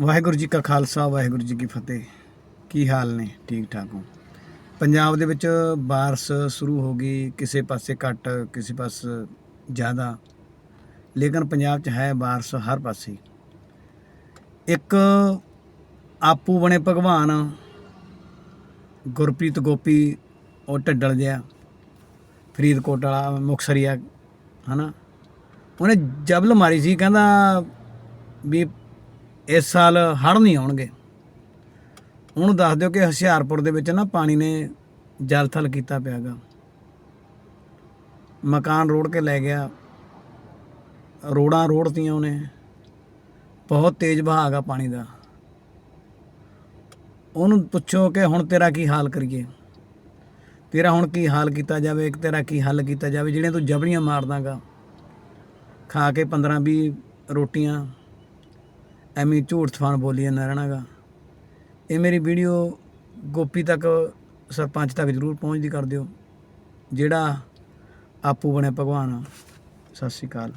ਵਾਹਿਗੁਰੂ ਜੀ ਕਾ ਖਾਲਸਾ, ਵਾਹਿਗੁਰੂ ਜੀ ਕੀ ਫਤਿਹ। ਕੀ ਹਾਲ ਨੇ? ਠੀਕ ਠਾਕ ਹੋ। ਪੰਜਾਬ ਦੇ ਵਿੱਚ ਬਾਰਿਸ਼ ਸ਼ੁਰੂ ਹੋ ਗਈ, ਕਿਸੇ ਪਾਸੇ ਘੱਟ, ਕਿਸੇ ਪਾਸੇ ਜ਼ਿਆਦਾ। ਲੇਕਿਨ ਪੰਜਾਬ 'ਚ ਹੈ ਬਾਰਿਸ਼ ਹਰ ਪਾਸੇ। ਇੱਕ ਆਪੂ ਬਣੇ ਭਗਵਾਨ, ਗੁਰਪ੍ਰੀਤ ਗੋਪੀ, ਉਹ ਢੱਡਲ ਜਿਹਾ, ਫਰੀਦਕੋਟ ਵਾਲਾ ਮੁਕਸਰੀਆ ਹਨਾ। ਉਹਨੇ ਜਬਲ ਮਾਰੀ ਸੀ, ਕਹਿੰਦਾ ਵੀ ਇਸ ਸਾਲ ਹੜ੍ਹ ਨਹੀਂ ਆਉਣਗੇ। ਉਹਨੂੰ ਦੱਸ ਦਿਓ ਕਿ ਹੁਸ਼ਿਆਰਪੁਰ ਦੇ ਵਿੱਚ ਨਾ ਪਾਣੀ ਨੇ ਜਲ ਥਲ ਕੀਤਾ ਪਿਆਗਾ। ਮਕਾਨ ਰੋੜ ਕੇ ਲੈ ਗਿਆ। ਰੋੜਾਂ ਰੋੜਤੀਆਂ ਉਹਨੇ। ਬਹੁਤ ਤੇਜ਼ ਵਹਾਅ ਆ ਪਾਣੀ ਦਾ। ਉਹਨੂੰ ਪੁੱਛੋ ਕਿ ਹੁਣ ਤੇਰਾ ਕੀ ਹਾਲ ਕਰੀਏ। ਤੇਰਾ ਹੁਣ ਕੀ ਹਾਲ ਕੀਤਾ ਜਾਵੇ, ਇੱਕ ਤੇਰਾ ਕੀ ਹੱਲ ਕੀਤਾ ਜਾਵੇ ਜਿਹੜੀਆਂ ਤੂੰ ਜਬੜੀਆਂ ਮਾਰਦਾਗਾ ਖਾ ਕੇ 15 20 ਰੋਟੀਆਂ। ਐਵੇਂ ਝੂਠ ਥਾਨ ਬੋਲੀ ਜਾਂਦਾ ਰਹਿਣਾਗਾ। ਇਹ ਮੇਰੀ ਵੀਡੀਓ ਗੋਪੀ ਤੱਕ ਸਰਪੰਚ ਤੱਕ ਜ਼ਰੂਰ ਪਹੁੰਚਦੀ ਕਰ ਦਿਓ। ਜਿਹੜਾ ਆਪੂ ਬਣਿਆ ਭਗਵਾਨ। ਸਤਿ ਸ਼੍ਰੀ ਅਕਾਲ।